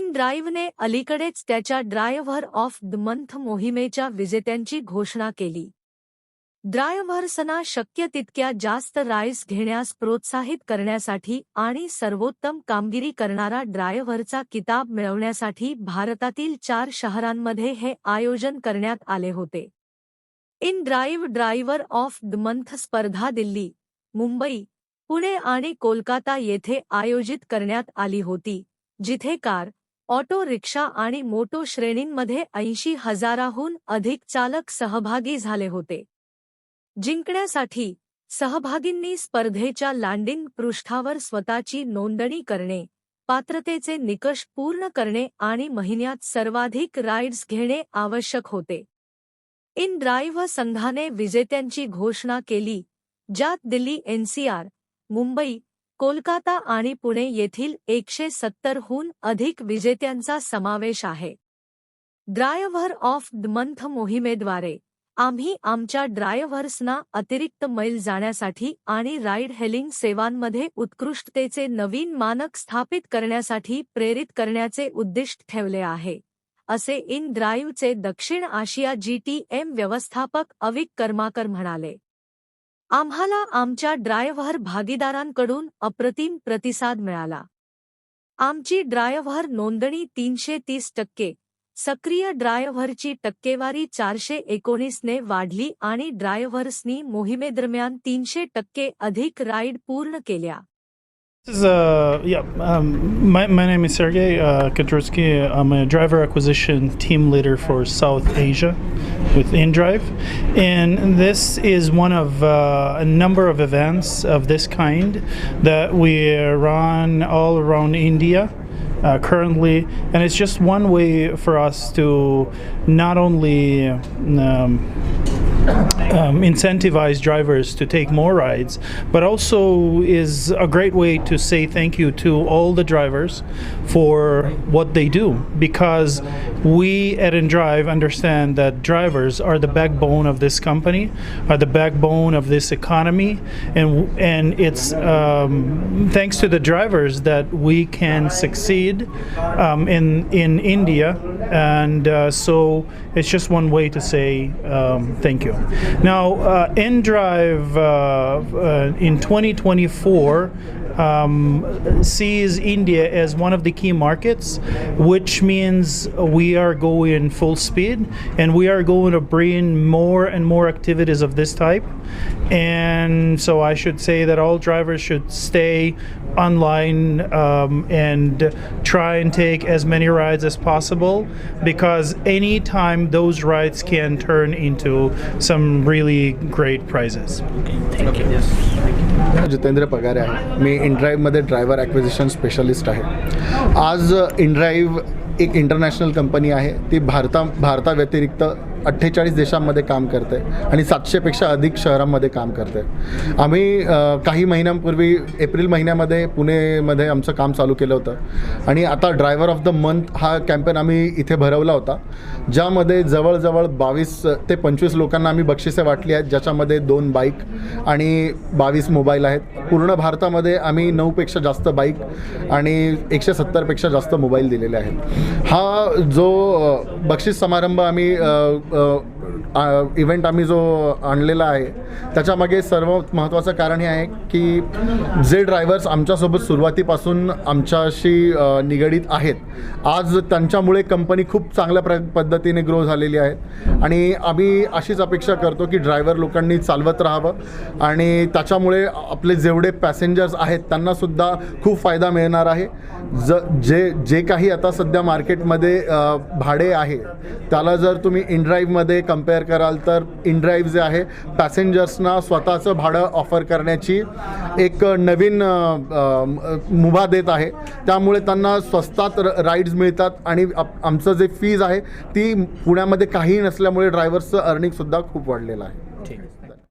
In ड्राईव्हने अलीकडेच त्याच्या ड्रायव्हर ऑफ द मंथ मोहिमेच्या विजेत्यांची घोषणा केली. ड्रायव्हर्सना शक्य तितक्या जास्त राईस घेण्यास प्रोत्साहित करण्यासाठी आणि सर्वोत्तम कामगिरी करणारा ड्रायव्हरचा किताब मिळवण्यासाठी भारतातील चार शहरांमध्ये हे आयोजन करण्यात आले होते. InDrive driver of the month स्पर्धा दिल्ली मुंबई पुणे आणि कोलकाता येथे आयोजित करण्यात आली होती जिथे कार ऑटो रिक्षा आणि मोटो श्रेणींमध्ये ऐंशी हजाराहून अधिक चालक सहभागी झाले होते. जिंकण्यासाठी सहभागींनी स्पर्धेच्या लँडिंग पृष्ठावर स्वतःची नोंदणी करणे पात्रतेचे निकष पूर्ण करणे आणि महिन्यात सर्वाधिक राईड्स घेणे आवश्यक होते. इन ड्राईव्ह संघाने विजेत्यांची घोषणा केली ज्यात दिल्ली एनसीआर मुंबई कोलकाता आणि पुणे येथील एकशे सत्तरहून अधिक विजेत्यांचा समावेश आहे. ड्रायव्हर ऑफ द मंथ मोहिमेद्वारे आम्ही आमच्या ड्रायव्हर्सना अतिरिक्त मैल जाण्यासाठी आणि राईड हेलिंग सेवांमध्ये उत्कृष्टतेचे नवीन मानक स्थापित करण्यासाठी प्रेरित करण्याचे उद्दिष्ट ठेवले आहे असे इन ड्राईव्हचे दक्षिण आशिया जीटीएम व्यवस्थापक अविक कर्माकर म्हणाले. आम्हाला आमच्या ड्रायव्हर भागीदारांकडून अप्रतिम प्रतिसाद मिळाला. आमची ड्रायव्हर नोंदणी तीनशे तीस टक्के सक्रिय ड्रायव्हरची टक्केवारी चारशे एकोणीसने वाढली आणि ड्रायव्हर्सनी मोहिमेदरम्यान तीनशे टक्के अधिक राईड पूर्ण केल्या. This is uh yeah um, my my name is Sergey uh, Kudritsky. I'm a driver acquisition team leader for South Asia. With InDrive, and this is one of uh, a number of events of this kind that we run all around India. Uh, currently, and it's just one way for us to not only um, um, incentivize drivers to take more rides, but also is a great way to say thank you to all the drivers for what they do because we at InDrive understand that drivers are the backbone of this company, are the backbone of this economy, and and it's um, thanks to the drivers that we can succeed um, in in India, and uh, so it's just one way to say um, thank you. Now, uh, InDrive uh, uh, in 2024 um, sees India as one of the key markets, which means we are going full speed and we are going to bring more and more activities of this type. And so I should say that all drivers should stay online um, and try and take as many rides as possible because anytime those rides can turn into some really great prizes. Jitendra Pagare आहे मी इनड्राईव्हमध्ये driver acquisition specialist आहे. आज इनड्राईव्ह एक international company आहे. ती भारता भारताव्यतिरिक्त अठ्ठेचाळीस देशांमध्ये काम करते आणि सातशेपेक्षा अधिक शहरांमध्ये काम करते. आम्ही काही महिन्यांपूर्वी एप्रिल महिन्यामध्ये पुणेमध्ये आमचं काम चालू केलं होतं. आणि आता ड्रायव्हर ऑफ द मंथ हा कॅम्पेन आम्ही इथे भरवला होता ज्यामध्ये जवळजवळ बावीस ते पंचवीस लोकांना आम्ही बक्षिसे वाटली आहेत ज्याच्यामध्ये दोन बाईक आणि बावीस मोबाईल आहेत. पूर्ण भारतामध्ये आम्ही नऊपेक्षा जास्त बाईक आणि एकशे सत्तरपेक्षा जास्त मोबाईल दिलेले आहेत. हा जो बक्षीस समारंभ आम्ही इव्हेंट आम्ही जो आणलेला आहे त्याच्यामागे सर्वात महत्त्वाचं कारण हे आहे की जे ड्रायव्हर्स आमच्यासोबत सुरुवातीपासून आमच्याशी निगडीत आहेत आज त्यांच्यामुळे कंपनी खूप चांगल्या प्र पद्धतीने ग्रो झालेली आहे. आणि आम्ही अशीच अपेक्षा करतो की ड्रायव्हर लोकांनी चालवत राहावं आणि त्याच्यामुळे आपले जेवढे पॅसेंजर्स आहेत त्यांनासुद्धा खूप फायदा मिळणार आहे. ज जे जे काही आता सध्या मार्केटमध्ये भाडे आहे त्याला जर तुम्ही इनड्राईव्हमध्ये कंपेअर कराल तर इनड्राईव्ह जे आहे पॅसेंजर्सना स्वतःचं भाडं ऑफर करण्याची एक नवीन मुभा देत आहे. त्यामुळे त्यांना स्वस्तात राईड्स मिळतात आणि आप- आमचं जे फीज आहे ती पुण्यामध्ये काहीही नसल्यामुळे ड्रायव्हर्सचं अर्निंगसुद्धा खूप वाढलेलं आहे.